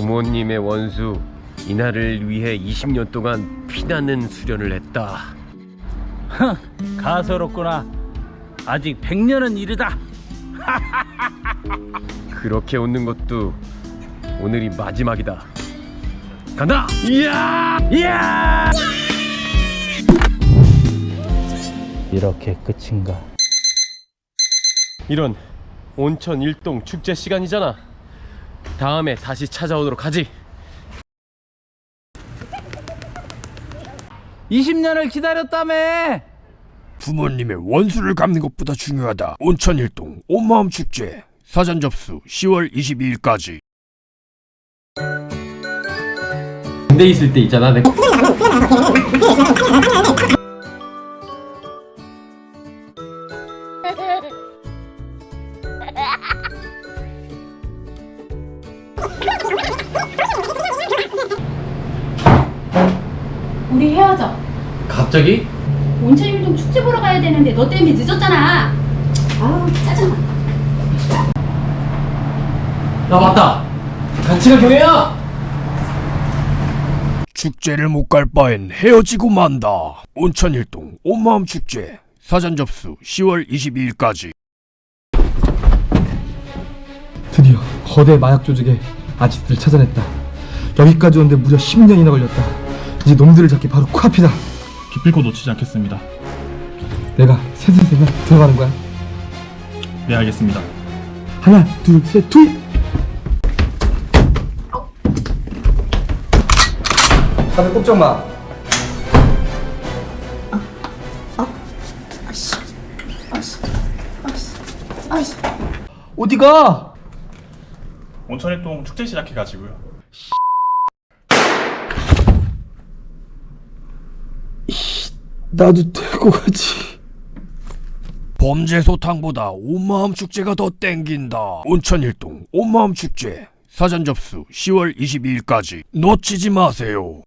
부모님의 원수 이날을 위해 20년 동안 피나는 수련을 했다. 가소롭구나. 아직 100년은 이르다. 그렇게 웃는 것도 오늘이 마지막이다. 간다. 이야! 이야! 이렇게 끝인가? 이런 온천 일동 축제 시간이잖아. 다음에 다시 찾아오도록 하지. 20년을 기다렸다며! 부모님의 원수를 갚는 것보다 중요하다. 온천일동 온마음 축제 사전 접수 10월 22일까지. 군대 있을 때 있잖아. 내 우리 헤어져. 갑자기? 온천일동 축제 보러 가야 되는데 너 때문에 늦었잖아. 아우 짜증나. 아 맞다. 같이 가 경혜야. 축제를 못 갈 바엔 헤어지고 만다. 온천일동 온마음 축제 사전 접수 10월 22일까지. 드디어 거대 마약 조직의 아지트를 찾아냈다. 여기까지 오는데 무려 10년이나 걸렸다. 이제 놈들을 잡기 바로 코앞이다. 기필코 놓치지 않겠습니다. 내가 셋을 세면 들어가는 거야. 네, 알겠습니다. 하나, 둘, 셋, 둘. 다들 꼼짝 마. 어디가? 온천일동 축제 시작해가지고요. 나도 데리고 가지. 범죄 소탕보다 온마음 축제가 더 땡긴다. 온천일동 온마음 축제 사전 접수 10월 22일까지 놓치지 마세요.